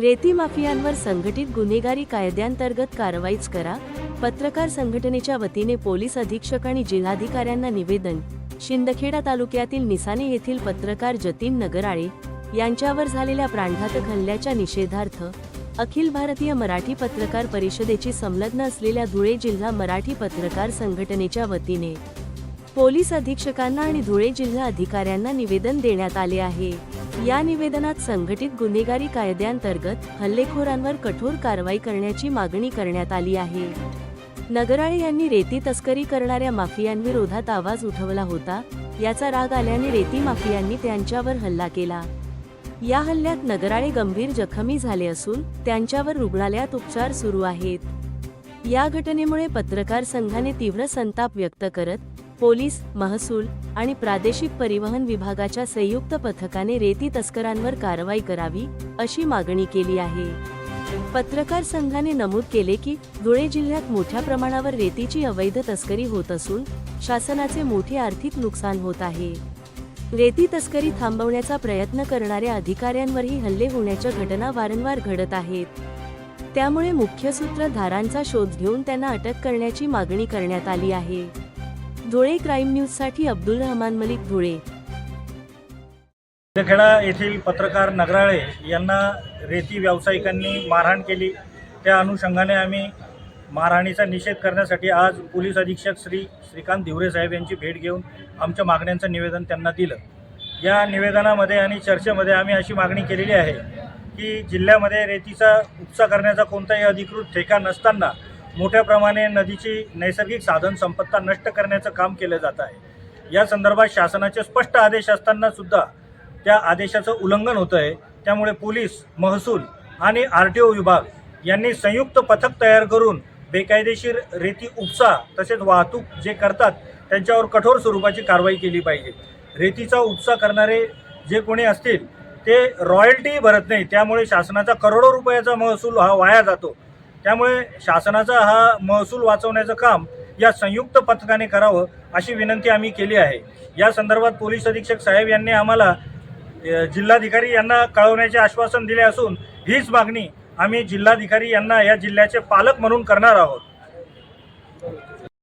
रेती माफियांवर संघटित गुन्हेगारी कायद्यांतर्गत कारवाईच करा. पत्रकार संघटनेच्या वतीने पोलीस अधीक्षक आणि जिल्हाधिकाऱ्यांना निवेदन. शिंदखेडा तालुक्यातील निसाने येथील पत्रकार जतीन नगराळे यांच्यावर झालेल्या प्राणघातक हल्ल्याच्या निषेधार्थ अखिल भारतीय मराठी पत्रकार परिषदेची संलग्न असलेल्या धुळे जिल्हा मराठी पत्रकार संघटनेच्या वतीने पोलीस अधीक्षकांना आणि धुळे जिल्हा अधिकाऱ्यांना निवेदन देण्यात आले आहे. या निवेदनात संघटित गुन्हेगारी कायद्यांतर्गत हल्लेखोरांवर कठोर कारवाई करण्याची मागणी करण्यात आली आहे. नगराळे यांनी रेती तस्करी करणाऱ्या माफियांविरोधात आवाज उठवला होता. याचा राग आल्याने रेती माफियांनी त्यांच्यावर हल्ला केला. या हल्ल्यात नगराळे गंभीर जखमी झाले असून त्यांच्यावर रुग्णालयात उपचार सुरू आहेत. या घटनेमुळे पत्रकार संघाने तीव्र संताप व्यक्त करत पोलीस महसूल आणि प्रादेशिक परिवहन विभागाच्या संयुक्त पथकाने रेती तस्करांवर कारवाई करावी अशी मागणी केली आहे. पत्रकार संघाने नमूद केले की धुळे जिल्ह्यात मोठ्या प्रमाणावर रेतीची अवैध तस्करी होत असून शासनाचे मोठे आर्थिक नुकसान होत आहे. रेती तस्करी थांबवण्याचा प्रयत्न करणाऱ्या अधिकाऱ्यांवरही हल्ले होण्याच्या घटना वारंवार घडत आहेत. त्यामुळे मुख्य सूत्रधारांचा शोध घेऊन त्यांना अटक करण्याची मागणी करण्यात आली आहे. धुळे क्राईम न्यूजसाठी अब्दुल रहमान मलिक धुळे. खेडा येथील पत्रकार नगराळे यांना रेती व्यावसायिकांनी मारहाण केली. त्या अनुषंगाने आम्ही मारहाणीचा निषेध करण्यासाठी आज पोलीस अधीक्षक श्री श्रीकांत धिवरे साहेब यांची भेट घेऊन आमच्या मागण्यांचं निवेदन त्यांना दिलं. या निवेदनामध्ये आणि चर्चेमध्ये आम्ही अशी मागणी केलेली आहे की जिल्ह्यामध्ये रेतीचा उपसा करण्याचा कोणताही अधिकृत ठेका नसताना मोठ्या प्रमाणे नदीची नैसर्गिक साधन संपत्ता नष्ट करण्याचं काम केलं जात आहे. या संदर्भात शासनाचे स्पष्ट आदेश असताना सुद्धा त्या आदेशाचं उल्लंघन होतं आहे. त्यामुळे पोलीस महसूल आणि आर टी ओ विभाग यांनी संयुक्त पथक तयार करून बेकायदेशीर रेती उपसा तसेच वाहतूक जे करतात त्यांच्यावर कठोर स्वरूपाची कारवाई केली पाहिजे. रेतीचा उपसा करणारे जे कोणी असतील ते रॉयल्टी भरत नाही. त्यामुळे शासनाचा करोडो रुपयाचा महसूल हा वाया जातो. त्यामुळे शासनाचा हा महसूल वाचवण्याचं काम या संयुक्त पथकाने करावं अशी विनंती आम्ही केली आहे. या संदर्भात पोलीस अधीक्षक साहेब यांनी आम्हाला जिल्हाधिकारी यांना कळवण्याचे आश्वासन दिले असून हीच मागणी आम्ही जिल्हाधिकारी यांना या जिल्ह्याचे पालक म्हणून करणार आहोत.